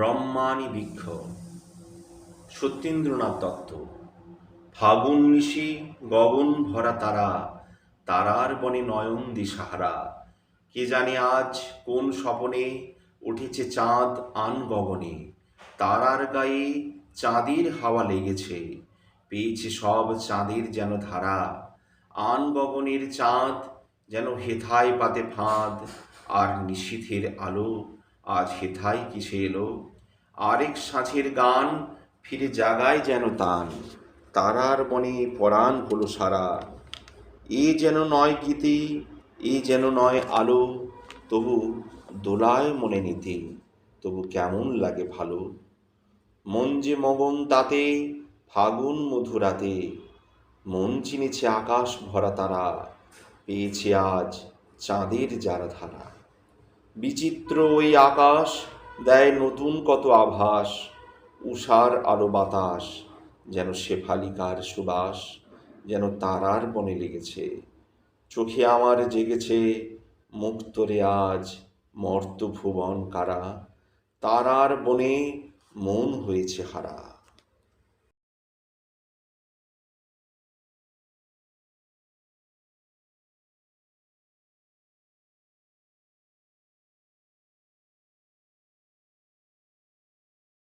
রম্মানি বৃক্ষ, সত্যেন্দ্রনাথ দত্ত, ফাগুন নিশি গগন ভরা তারা, তারার বনে নয়ন দিশাহারা কে জানে আজ কোন স্বপনে উঠেছে চাঁদ আন গগনে? তারার গায়ে চাঁদের হাওয়া লেগেছে, পেয়েছে সব চাঁদের যেন ধারা। আন গগনের চাঁদ যেন হেথায় পাতে ফাঁদ, আর নিশীথের আলো আজ হেথায় কিসে এলো? আরেক সাঁচের গান ফিরে জাগায় যেন তান। তারার বনে পরাণ হলো সারা। এ যেন নয় গীতি, এ যেন নয় আলো, তবু দোলায় মনে নিতে, তবু কেমন লাগে ভালো? মন যে মগন তাতে, ফাগুন মধুরাতে, মন চিনেছে আকাশ ভরা তারা, পেয়েছে আজ চাঁদের যারা ধারা। বিচিত্র ওই আকাশ দেয় নতুন কত আভাস উষার আলো বাতাস, যেন শেফালিকার সুবাস, যেন তারার বনে লেগেছে। চোখে আমার জেগেছে মুক্তরে আজ মর্ত ভুবন কারা, তারার বনে মন হয়েছে হারা।